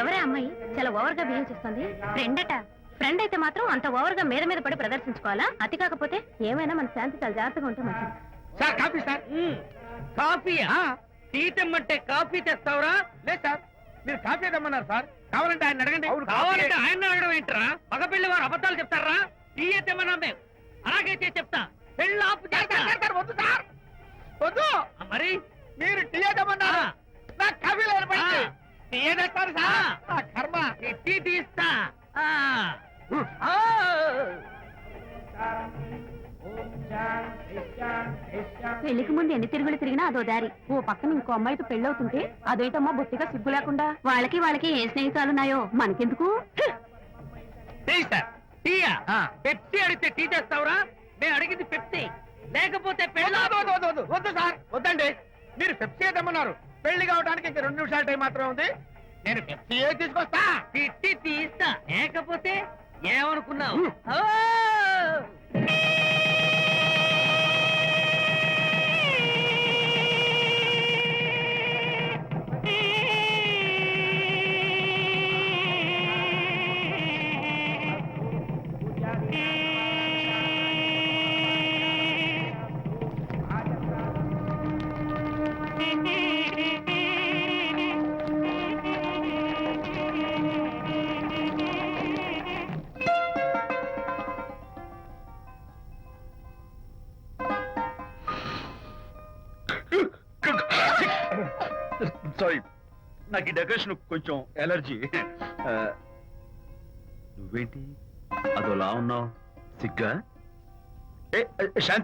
ఎవరే అమ్మాయి? చాలా ఓవర్గా బిహేవ్ చేస్తుంది. ఫ్రెండ్ అట ఫ్రెండ్ అయితే మాత్రం అంత ఓవర్గా మీద మీద పడి ప్రదర్శించుకోవాలా? అతి కాకపోతే ఏమైనా మన శాంతి చాలా జాగ్రత్తగా ఉంటే మంచిది. Sir coffee sir. కాఫీయా టీ తెమ్మంటే కాఫీ తెస్తావురా? లేదు సార్. మీరు కాఫీ తెమ్మన్నారు సార్. కావాలంటే ఆయన అడగండి. కావాలంటే ఆయన అడగడం ఏంటరా? మగపిల్లి వారు అబద్ధాలు చెప్తారా? టీ తెమ్మన్నా మేము. అలాగైతే చెప్తా. పెళ్ళి ఆపు వద్దు సార్. వద్దు. మరి? మీరు టీ తెమ్మన్నారు? ఆ. నాకు కాఫీ లేదు ఆ. టీ తెస్తారు సార్? ఆ. నా కర్మ. టీ తీస్తా. ఆ. ఆ. పెళ్ళికి ముందు ఎన్ని తిరుగులు తిరిగినా అదో దారి. ఓ పక్కన ఇంకో అమ్మాయితో పెళ్ళవుతుంటే అదేటమ్మా బొత్తిగా సిగ్గు లేకుండా. వాళ్ళకి వాళ్ళకి ఏ స్నేహితాలున్నాయో మనకెందుకు. పెప్సీ అడిగితే టీ తెస్తావురా మేము అడిగింది పెప్సీ. లేకపోతే వద్దు, సార్ వద్దండి. మీరు పెప్సీ తెమ్మన్నారు పెళ్ళి కావడానికి ఇంకా రెండు నిమిషాల టైం మాత్రమే ఉంది. నేను పెప్సీ తీసుకొస్తా. తిట్టి తీస్తా. లేకపోతే ఏమనుకున్నావు? సారీ నాకు ఈ డెకరేషన్ కొంచెం ఎలర్జీ నువ్వేంటి? అదోలా ఉన్నావు? సిగ్గా? ఏ శాంతి.